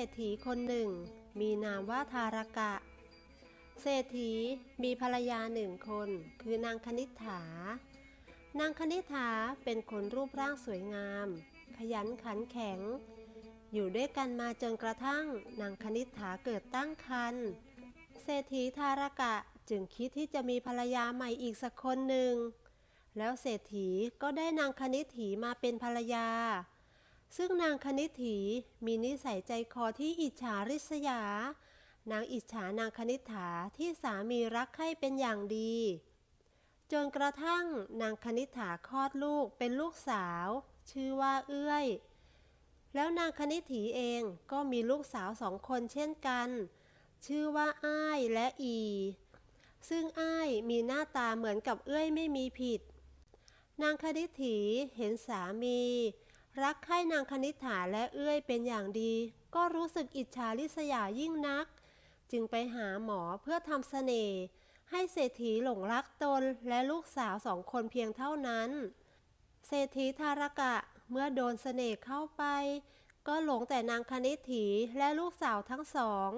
รษฐีคนหนึ่ง มีนามว่าทารกะ เศรษฐีมีภรรยาหนึ่งคน คือนางคณิษฐา นางคณิษฐาเป็นคนรูปร่างสวยงาม ขยันขันแข็ง อยู่ด้วยกันมาจนกระทั่งนางคณิษฐาเกิดตั้งครรภ์เศรษฐีทารกะจึงคิดที่จะมีภรรยาใหม่อีกสักคนหนึ่ง แล้วเศรษฐีก็ได้นางคณิษฐีมาเป็นภรรยา ซึ่งนางคณิษฐีมีนิสัยใจคอที่อิจฉาริษยา นางอิจฉานางคณิฐาที่สามีรักใคร่เป็นอย่างดี จนกระทั่งนางคณิฐาคลอดลูกเป็นลูกสาว ชื่อว่าเอื้อย แล้วนางคณิษฐีเองก็มีลูกสาวสองคนเช่นกัน ชื่อว่าอ้ายและอี ซึ่งอ้ายมีหน้าตาเหมือนกับเอื้อยไม่มีผิด นางคณิษฐีเห็นสามี รักใคร่นางคณิษฐาและเอื้อยเป็นอย่างดี ก็รู้สึกอิจฉาริษยายิ่งนัก จึงไปหาหมอเพื่อทำเสน่ห์ให้เศรษฐีหลงรักตนและลูกสาวสองคนเพียงเท่านั้น เศรษฐีทารกะเมื่อโดนเสน่ห์เข้าไป ก็หลงแต่นางคณิษฐีและลูกสาวทั้งสอง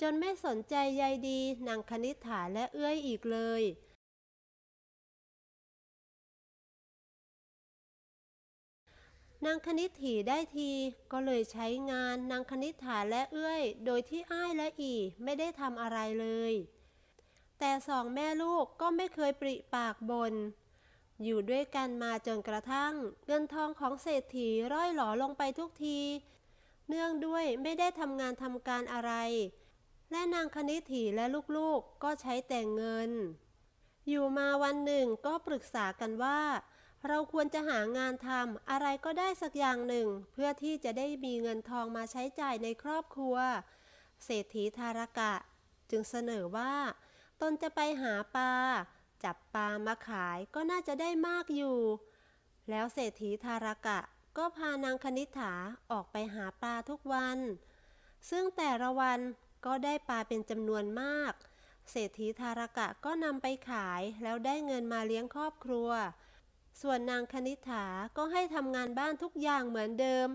จนไม่สนใจใยดีนางคณิษฐาและเอื้อยอีกเลย นางคณิษฐีได้ที ก็เลยใช้งานนางคณิษฐาและเอื้อย โดยที่อ้ายและอีไม่ได้ทำอะไรเลย แต่สองแม่ลูกก็ไม่เคยปริปากบน อยู่ด้วยกันมาจนกระทั่ง เงินทองของเศรษฐีร่อยหลอลงไปทุกที เนื่องด้วยไม่ได้ทำงานทำการอะไร และนางคณิษฐีและลูกๆก็ใช้แต่เงิน อยู่มาวันหนึ่งก็ปรึกษากันว่า เราควรจะหางานทำอะไรก็ได้สักอย่างหนึ่ง เพื่อที่จะได้มีเงินทองมาใช้จ่ายในครอบครัว เศรษฐีทารกะ จึงเสนอว่า ตนจะไปหาปลาจับปลามาขายก็น่าจะได้มากอยู่ แล้วเศรษฐีทารกะ ก็พานางคณิษฐาออกไปหาปลาทุกวัน ซึ่งแต่ละวันก็ได้ปลาเป็นจำนวนมาก เศรษฐีทารกะก็นำไปขายแล้วได้เงินมาเลี้ยงครอบครัว ส่วนนางคณิษฐาก็ให้ทำงานบ้านทุกอย่างเหมือนเดิม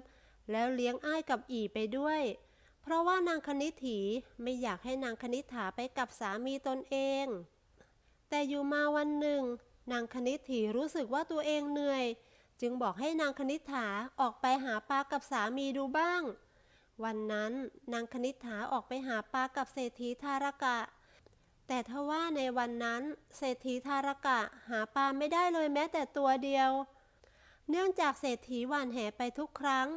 แล้วเลี้ยงอ้ายกับอีไปด้วย เพราะว่านางคณิษฐีไม่อยากให้นางคณิษฐาไปกับสามีตนเอง แต่อยู่มาวันหนึ่ง นางคณิษฐีรู้สึกว่าตัวเองเหนื่อย จึงบอกให้นางคณิษฐาออกไปหาปลากับสามีดูบ้าง วันนั้นนางคณิษฐาออกไปหาปลากับเศรษฐีทารกะ แต่ทว่าในวันนั้นเศรษฐีทารกะหาปลาไม่ได้เลยแม้แต่ตัวเดียว เนื่องจากเศรษฐีหวานแหไปทุกครั้ง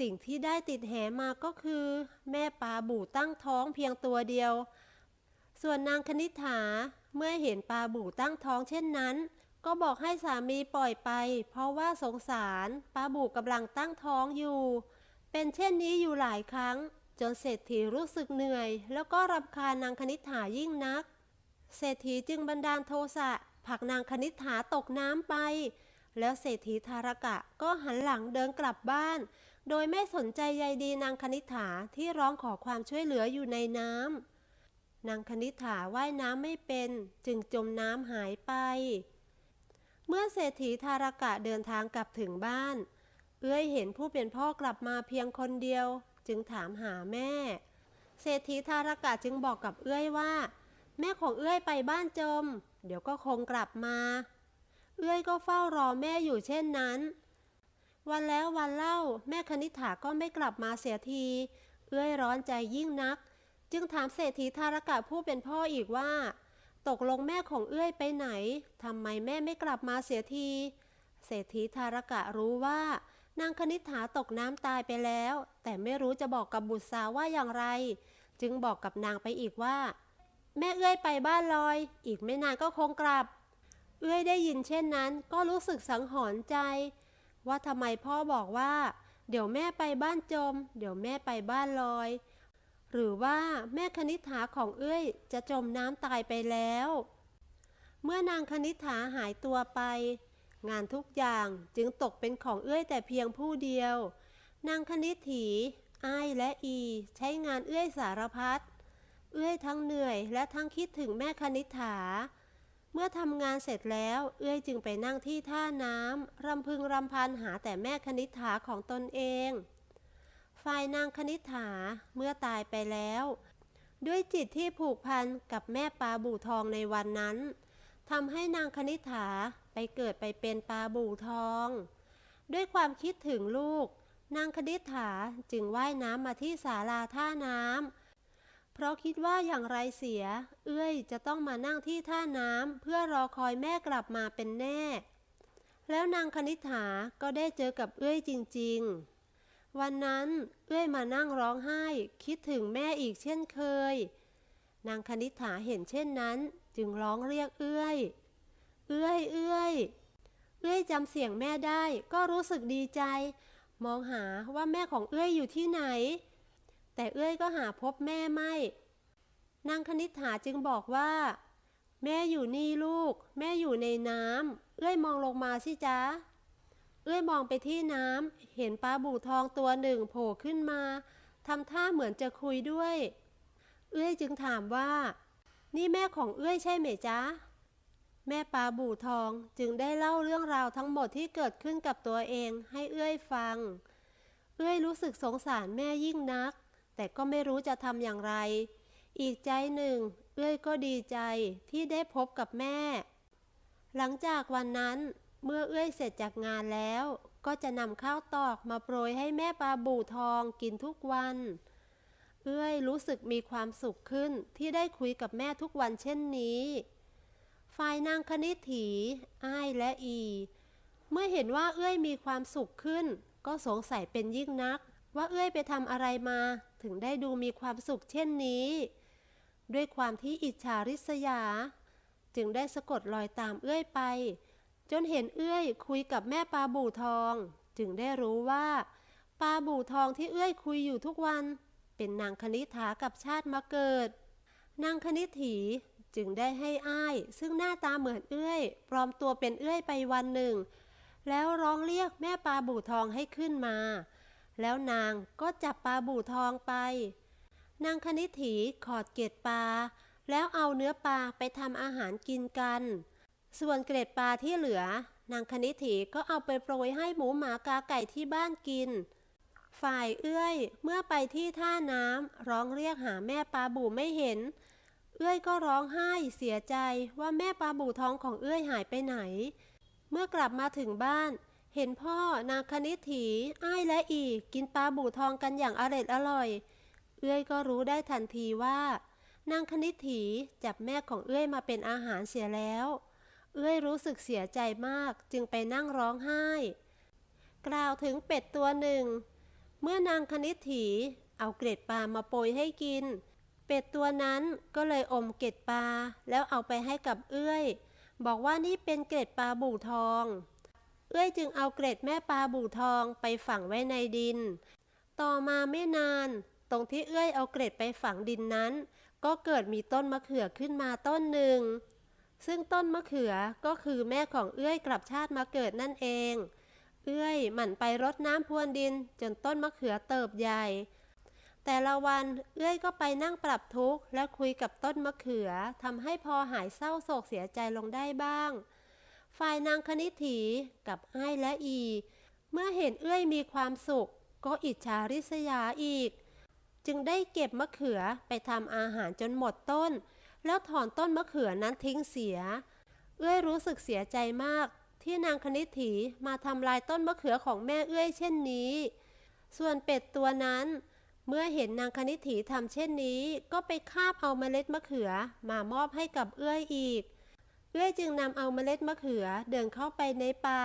สิ่งที่ได้ติดแหมาก็คือ แม่ปลาบู่ตั้งท้องเพียงตัวเดียว ส่วนนางคณิษฐาเมื่อเห็นปลาบู่ตั้งท้องเช่นนั้น ก็บอกให้สามีปล่อยไป เพราะว่าสงสารปลาบู่กำลังตั้งท้องอยู่ เป็นเช่นนี้อยู่หลายครั้ง จนเศรษฐีรู้สึกเหนื่อย แล้วก็รำคาญนางคณิษฐายิ่งนัก เศรษฐีจึงบันดาลโทสะผลักนางคณิษฐาตกน้ำไป แล้วเศรษฐีทารกะก็หันหลังเดินกลับบ้าน โดยไม่สนใจใยดีนางคณิษฐาที่ร้องขอความช่วยเหลืออยู่ในน้ำนางคณิษฐาว่ายน้ำไม่เป็นจึงจมน้ำหายไป เมื่อเศรษฐีทารกะเดินทางกลับถึงบ้าน เอื้อยเห็นผู้เป็นพ่อกลับมาเพียงคนเดียว จึงถามหาแม่ เศรษฐีทารกะจึงบอกกับเอื้อยว่า แม่ของเอื้อยไปบ้านจม เดี๋ยวก็คงกลับมา เอื้อยก็เฝ้ารอแม่อยู่เช่นนั้น วันแล้ววันเล่าแม่คณิษฐาก็ไม่กลับมาเสียที เอื้อยร้อนใจยิ่งนัก จึงถามเศรษฐีทารกะผู้เป็นพ่ออีกว่า ตกลงแม่ของเอื้อยไปไหนทำไมแม่ไม่กลับมาเสียที เศรษฐีทารกะรู้ว่า นางคณิษฐาตกน้ำตายไปแล้ว แต่ไม่รู้จะบอกกับบุตรสาวว่าอย่างไร จึงบอกกับนางไปอีกว่า แม่เอื้อยไปบ้านลอย อีกไม่นานก็คงกลับ เอื้อยได้ยินเช่นนั้นก็รู้สึกสังหรณ์ใจ ว่าทำไมพ่อบอกว่า เดี๋ยวแม่ไปบ้านจม เดี๋ยวแม่ไปบ้านลอย หรือว่าแม่คณิษฐาของเอื้อยจะจมน้ำตายไปแล้ว เมื่อนางคณิษฐาหายตัวไป งานทุกอย่างจึงตกเป็นของเอื้อยแต่เพียงผู้เดียว นางคณิษฐีอ้ายและอี ใช้งานเอื้อยสารพัด เอื้อยทั้งเหนื่อยและทั้งคิดถึงแม่คณิฐา เมื่อทำงานเสร็จแล้ว เอื้อยจึงไปนั่งที่ท่าน้ำรำพึงรำพันหาแต่แม่คณิฐาของตนเอง ฝ่ายนางคณิฐาเมื่อตายไปแล้ว ด้วยจิตที่ผูกพันกับแม่ปลาบู่ทองในวันนั้นทำให้นางคณิฐา ไปเกิดไปเป็นปลาบู่ทอง ด้วยความคิดถึงลูก นางคณิษฐาจึงว่ายน้ำมาที่ศาลาท่าน้ำเพราะคิดว่าอย่างไรเสีย เอื้อยจะต้องมานั่งที่ท่าน้ำเพื่อรอคอยแม่กลับมาเป็นแน่ แล้วนางคณิษฐาก็ได้เจอกับเอื้อยจริง ๆ วันนั้นเอื้อยมานั่งร้องไห้คิดถึงแม่อีกเช่นเคย นางคณิษฐาเห็นเช่นนั้นจึงร้องเรียกเอื้อย เอื้อยเอื้อยเอื้อยจำเสียงแม่ได้ ก็รู้สึกดีใจ มองหาว่าแม่ของเอื้อยอยู่ที่ไหน แต่เอื้อยก็หาพบแม่ไม่ นางคณิษฐาจึงบอกว่า แม่อยู่นี่ลูก แม่อยู่ในน้ำเอื้อยมองลงมาสิจ๊ะเอื้อยมองไปที่น้ำเห็นปลาบู่ทองตัวหนึ่งโผล่ขึ้นมาทำท่าเหมือนจะคุยด้วย เอื้อยจึงถามว่า นี่แม่ของเอื้อยใช่ไหมจ๊ะ แม่ปลาบู่ทองจึงได้เล่าเรื่องราวทั้งหมดที่เกิดขึ้นกับตัวเองให้เอื้อยฟัง เอื้อยรู้สึกสงสารแม่ยิ่งนัก แต่ก็ไม่รู้จะทำอย่างไร อีกใจหนึ่ง เอื้อยก็ดีใจที่ได้พบกับแม่ หลังจากวันนั้นเมื่อเอื้อยเสร็จจากงานแล้ว ก็จะนำข้าวตอกมาโปรยให้แม่ปลาบู่ทองกินทุกวัน เอื้อยรู้สึกมีความสุขขึ้นที่ได้คุยกับแม่ทุกวันเช่นนี้ ฝ่ายนางคณิถีอ้ายและอี เมื่อเห็นว่าเอื้อยมีความสุขขึ้น ก็สงสัยเป็นยิ่งนัก ว่าเอื้อยไปทำอะไรมา ถึงได้ดูมีความสุขเช่นนี้ ด้วยความที่อิจฉาริษยา จึงได้สะกดรอยตามเอื้อยไป จนเห็นเอื้อยคุยกับแม่ปลาบู่ทอง จึงได้รู้ว่าปลาบู่ทองที่เอื้อยคุยอยู่ทุกวัน เป็นนางคณิษฐากับชาติมาเกิด นางคณิษฐี จึงได้ให้อ้าย ซึ่งหน้าตาเหมือนเอื้อย ปลอมตัวเป็นเอื้อยไปวันหนึ่ง แล้วร้องเรียกแม่ปลาบู่ทองให้ขึ้นมา แล้วนางก็จับปลาบู่ทองไป นางคณิษฐีขอดเกล็ดปลา แล้วเอาเนื้อปลาไปทำอาหารกินกัน ส่วนเกล็ดปลาที่เหลือ นางคณิษฐีก็เอาไปโปรยให้หมูหมากาไก่ที่บ้านกินฝ่ายเอื้อย เมื่อไปที่ท่าน้ำร้องเรียกหาแม่ปลาบู่ไม่เห็น เอื้อยก็ร้องไห้เสียใจว่าแม่ปลาบู่ทองของเอื้อยหายไปไหน เมื่อกลับมาถึงบ้าน เห็นพ่อนางคณิษฐีอ้ายและอีกกินปลาบู่ทองกันอย่างอร่อยอร่อย เอื้อยก็รู้ได้ทันทีว่า นางคณิษฐีจับแม่ของเอื้อยมาเป็นอาหารเสียแล้ว เอื้อยรู้สึกเสียใจมากจึงไปนั่งร้องไห้ กล่าวถึงเป็ดตัวหนึ่ง เมื่อนางคณิษฐีเอาเกล็ดปลามาโปรยให้กิน เป็ดตัวนั้นก็เลยอมเกล็ดปลาแล้วเอาไปให้กับเอื้อย บอกว่านี่เป็นเกล็ดปลาบู่ทอง เอื้อยจึงเอาเกล็ดแม่ปลาบู่ทองไปฝังไว้ในดิน ต่อมาไม่นาน ตรงที่เอื้อยเอาเกล็ดไปฝังดินนั้น ก็เกิดมีต้นมะเขือขึ้นมาต้นหนึ่ง ซึ่งต้นมะเขือก็คือแม่ของเอื้อยกลับชาติมาเกิดนั่นเอง เอื้อยหมั่นไปรดน้ำพรวนดินจนต้นมะเขือเติบใหญ่ แต่ละวันเอื้อยก็ไปนั่งปรับทุกข์และคุยกับต้นมะเขือทำให้พอหายเศร้าโศกเสียใจลงได้บ้าง ฝ่ายนางคณิษฐีกับอ้และอี เมื่อเห็นเอื้อยมีความสุข ก็อิจฉาริษยาอีก จึงได้เก็บมะเขือไปทำอาหารจนหมดต้น แล้วถอนต้นมะเขือนั้นทิ้งเสีย เอื้อยรู้สึกเสียใจมาก ที่นางคณิษฐีมาทำลายต้นมะเขือของแม่เอื้อยเช่นนี้ ส่วนเป็ดตัวนั้น เมื่อเห็นนางคณิษฐีทำเช่นนี้ก็ไปคาบเอาเมล็ดมะเขือมามอบให้กับเอื้อยอีก เอื้อยจึงนำเอาเมล็ดมะเขือเดินเข้าไปในป่า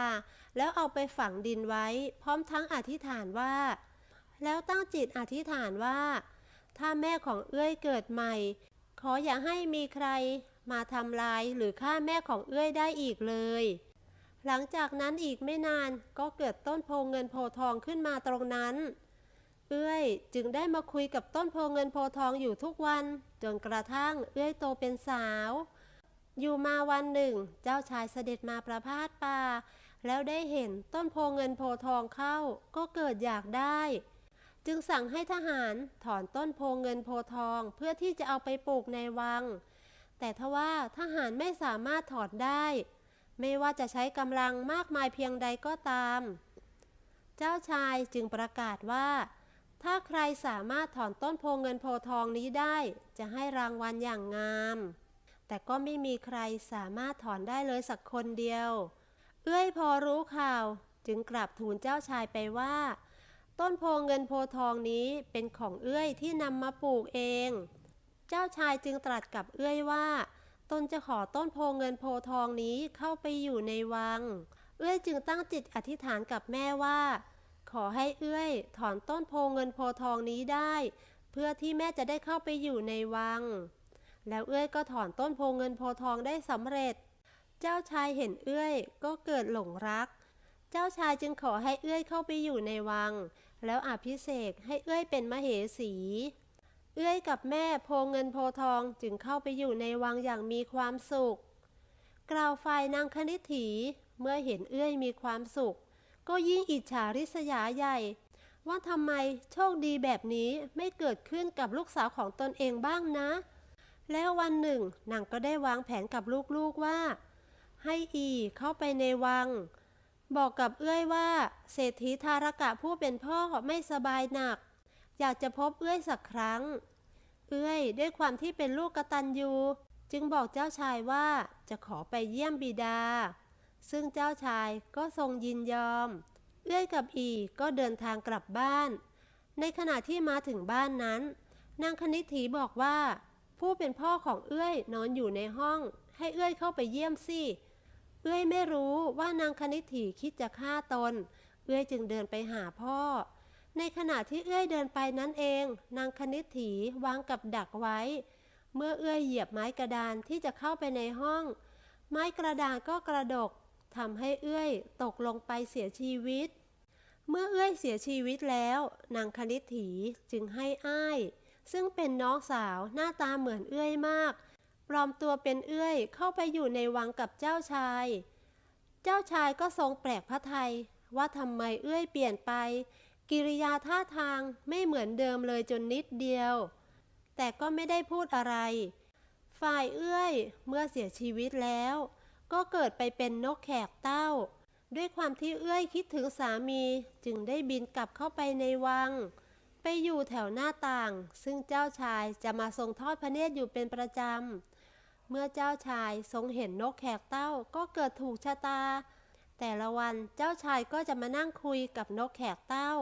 แล้วเอาไปฝังดินไว้ พร้อมทั้งอธิษฐานว่า แล้วตั้งจิตอธิษฐานว่า ถ้าแม่ของเอื้อยเกิดใหม่ ขออย่าให้มีใครมาทำลายหรือฆ่าแม่ของเอื้อยได้อีกเลย หลังจากนั้นอีกไม่นานก็เกิดต้นโพเงินโพทองขึ้นมาตรงนั้น เอื้อยจึงได้มาคุยกับต้นโพเงินโพทองอยู่ทุกวัน จนกระทั่งเอื้อยโตเป็นสาว อยู่มาวันหนึ่ง เจ้าชายเสด็จมาประพาสป่า แล้วได้เห็นต้นโพเงินโพทองเข้าก็เกิดอยากได้ จึงสั่งให้ทหารถอนต้นโพเงินโพทองเพื่อที่จะเอาไปปลูกในวัง แต่ทว่าทหารไม่สามารถถอนได้ ไม่ว่าจะใช้กำลังมากมายเพียงใดก็ตาม เจ้าชายจึงประกาศว่า ถ้าใครสามารถถอนต้นโพเงินโพทองนี้ได้ จะให้รางวัลอย่างงาม แต่ก็ไม่มีใครสามารถถอนได้เลยสักคนเดียว เอื้อยพอรู้ข่าวจึงกราบทูลเจ้าชายไปว่า ต้นโพเงินโพทองนี้เป็นของเอื้อยที่นำมาปลูกเอง เจ้าชายจึงตรัสกับเอื้อยว่า ตนจะขอต้นโพเงินโพทองนี้เข้าไปอยู่ในวัง เอื้อยจึงตั้งจิตอธิษฐานกับแม่ว่า อให้เอื้อย ถอนต้นโพเงินโพทองนี้ได้ เพื่อที่แม่จะได้เข้าไปอยู่ในวัง แล้วเอื้อยก็ถอนต้นโพเงินโพทองได้สำเร็จ เจ้าชายเห็นเอื้อยก็เกิดหลงรัก เจ้าชายจึงขอให้เอื้อยเข้าไปอยู่ในวัง แล้วอภิเษกให้เอื้อยเป็นมเหสี เอื้อยกับแม่โพเงินโพทองจึงเข้าไปอยู่ในวังอย่างมีความสุข กล่าวฝ่ายนางคณิถีเมื่อเห็นเอื้อยมีความสุข ก็ยิ่งอิจฉาริษยาใหญ่ ว่าทำไมโชคดีแบบนี้ไม่เกิดขึ้นกับลูกสาวของตนเองบ้างนะ แล้ววันหนึ่งนางก็ได้วางแผนกับลูกๆว่า ให้อีเข้าไปในวัง บอกกับเอื้อยว่า เศรษฐีทารกะผู้เป็นพ่อไม่สบายหนัก อยากจะพบเอื้อยสักครั้ง เอื้อยด้วยความที่เป็นลูกกระตัญญูจึงบอกเจ้าชายว่าจะขอไปเยี่ยมบิดา ซึ่งเจ้าชายก็ทรงยินยอม เอื้อยกับอีก็เดินทางกลับบ้าน ในขณะที่มาถึงบ้านนั้น นางคณิถีบอกว่า ผู้เป็นพ่อของเอื้อยนอนอยู่ในห้อง ให้เอื้อยเข้าไปเยี่ยมสิเอื้อยไม่รู้ว่านางคณิถีคิดจะฆ่าตน เอื้อยจึงเดินไปหาพ่อ ในขณะที่เอื้อยเดินไปนั้นเอง นางคณิถีวางกับดักไว้ เมื่อเอื้อยเหยียบไม้กระดานที่จะเข้าไปในห้อง ไม้กระดานก็กระดก ทำให้เอื้อยตกลงไปเสียชีวิต เมื่อเอื้อยเสียชีวิตแล้ว นางคณิถีจึงให้อ้าย ซึ่งเป็นน้องสาวหน้าตาเหมือนเอื้อยมาก ปลอมตัวเป็นเอื้อยเข้าไปอยู่ในวังกับเจ้าชาย เจ้าชายก็ทรงแปลกพระทัยว่าทำไมเอื้อยเปลี่ยนไป กิริยาท่าทางไม่เหมือนเดิมเลยจนนิดเดียว แต่ก็ไม่ได้พูดอะไร ฝ่ายเอื้อยเมื่อเสียชีวิตแล้ว ก็เกิดไปเป็นนกแขกเต้า ด้วยความที่เอื้อยคิดถึงสามีจึงได้บินกลับเข้าไปในวัง ไปอยู่แถวหน้าต่าง ซึ่งเจ้าชายจะมาทรงทอดพระเนตรอยู่เป็นประจำ เมื่อเจ้าชายทรงเห็นนกแขกเต้าก็เกิดถูกชะตา แต่ละวันเจ้าชายก็จะมานั่งคุยกับนกแขกเต้า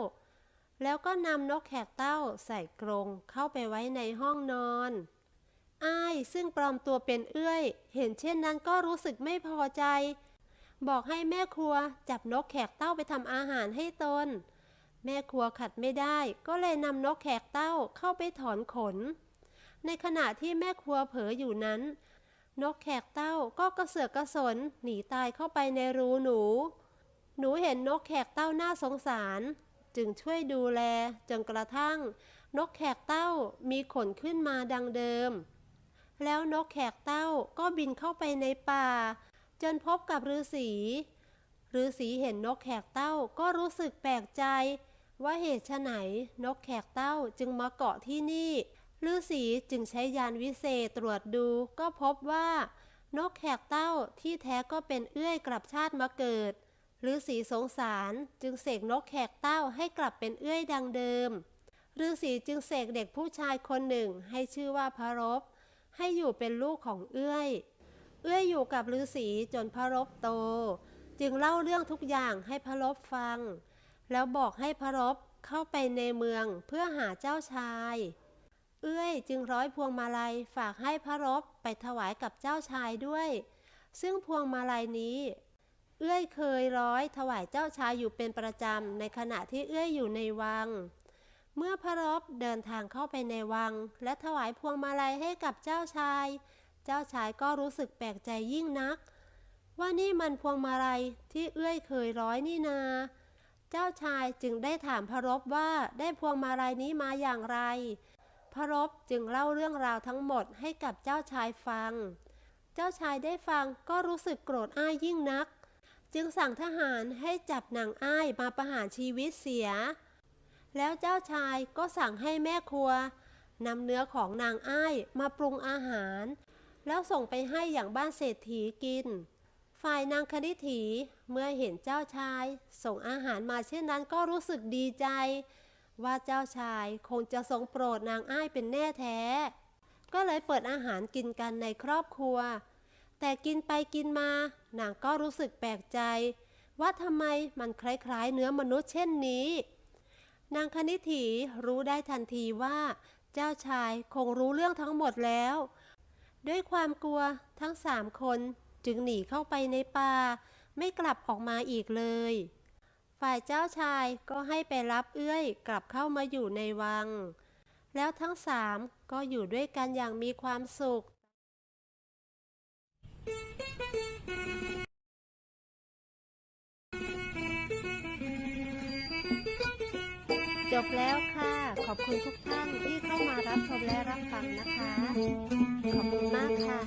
แล้วก็นำนกแขกเต้าใส่กรงเข้าไปไว้ในห้องนอน อ้าย ซึ่งปลอมตัวเป็นเอื้อย เห็นเช่นนั้นก็รู้สึกไม่พอใจ บอกให้แม่ครัวจับนกแขกเต้าไปทำอาหารให้ตน แม่ครัวขัดไม่ได้ ก็เลยนำนกแขกเต้าเข้าไปถอนขน ในขณะที่แม่ครัวเผลออยู่นั้น นกแขกเต้าก็กระเสือกกระสนหนีตายเข้าไปในรูหนู หนูเห็นนกแขกเต้าน่าสงสาร จึงช่วยดูแลจนกระทั่ง นกแขกเต้ามีขนขึ้นมาดังเดิม แล้วนกแขกเต้าก็บินเข้าไปในป่า จนพบกับฤาษีฤาษีเห็นนกแขกเต้าก็รู้สึกแปลกใจ ว่าเหตุไฉนนกแขกเต้าจึงมาเกาะที่นี่ฤาษีจึงใช้ยานวิเศษตรวจดูก็พบว่า นกแขกเต้าที่แท้ก็เป็นเอื้อยกลับชาติมาเกิดฤาษีสงสารจึงเสกนกแขกเต้าให้กลับเป็นเอื้อยดังเดิมฤาษีจึงเสกเด็กผู้ชายคนหนึ่งให้ชื่อว่าพระรบ ให้อยู่เป็นลูกของเอื้อย เอื้อยอยู่กับฤาษีจนพระรบโต จึงเล่าเรื่องทุกอย่างให้พระรบฟัง แล้วบอกให้พระรบเข้าไปในเมืองเพื่อหาเจ้าชาย เอื้อยจึงร้อยพวงมาลัยฝากให้พระรบไปถวายกับเจ้าชายด้วย ซึ่งพวงมาลัยนี้ เอื้อยเคยร้อยถวายเจ้าชายอยู่เป็นประจำในขณะที่เอื้อยอยู่ในวัง เมื่อพระรบเดินทางเข้าไปในวัง และถวายพวงมาลัยให้กับเจ้าชาย เจ้าชายก็รู้สึกแปลกใจยิ่งนัก ว่านี่มันพวงมาลัยที่เอื้อยเคยร้อยนี่นา เจ้าชายจึงได้ถามพระรบว่าได้พวงมาลัยนี้มาอย่างไร พระรบจึงเล่าเรื่องราวทั้งหมดให้กับเจ้าชายฟัง เจ้าชายได้ฟังก็รู้สึกโกรธอ้ายยิ่งนัก จึงสั่งทหารให้จับนางอ้ายมาประหารชีวิตเสีย แล้วเจ้าชายก็สั่งให้แม่ครัวนำเนื้อของนางอ้ายมาปรุงอาหาร แล้วส่งไปให้อย่างบ้านเศรษฐีกิน ฝ่ายนางคณิถีเมื่อเห็นเจ้าชาย ส่งอาหารมาเช่นนั้นก็รู้สึกดีใจ ว่าเจ้าชายคงจะทรงโปรดนางอ้ายเป็นแน่แท้ ก็เลยเปิดอาหารกินกันในครอบครัว แต่กินไปกินมานางก็รู้สึกแปลกใจ ว่าทำไมมันคล้ายๆเนื้อมนุษย์เช่นนี้ นางคณิถีรู้ได้ทันทีว่า เจ้าชายคงรู้เรื่องทั้งหมดแล้ว ด้วยความกลัวทั้งสามคนจึงหนีเข้าไปในป่า ไม่กลับออกมาอีกเลย ฝ่ายเจ้าชายก็ให้ไปรับเอื้อยกลับเข้ามาอยู่ในวัง แล้วทั้งสามก็อยู่ด้วยกันอย่างมีความสุข ขอบคุณทุกท่านที่เข้ามารับชมและรับฟังนะคะ ขอบคุณมากค่ะ